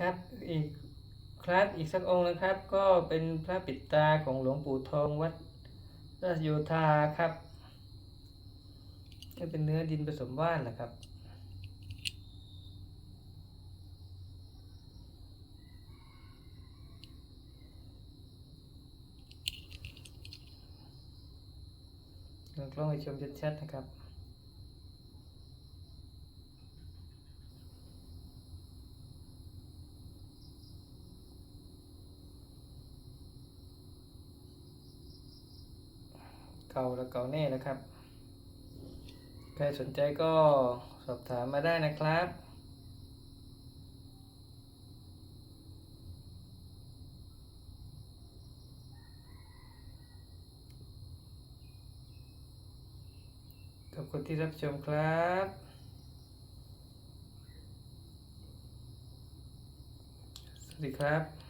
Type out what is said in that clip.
ครับอีกครับอีกสักองค์นะครับ ก็เป็นพระปิดตาของหลวงปู่ทองวัดราชโยธาครับนี่เป็นเนื้อดินผสมว่านแหละครับลองกล้องให้ชมชัดๆนะครับ เก่าแล้วเก่าแน่นะครับ ใครสนใจก็สอบถามมาได้นะครับขอบคุณที่รับชมครับสวัสดีครับ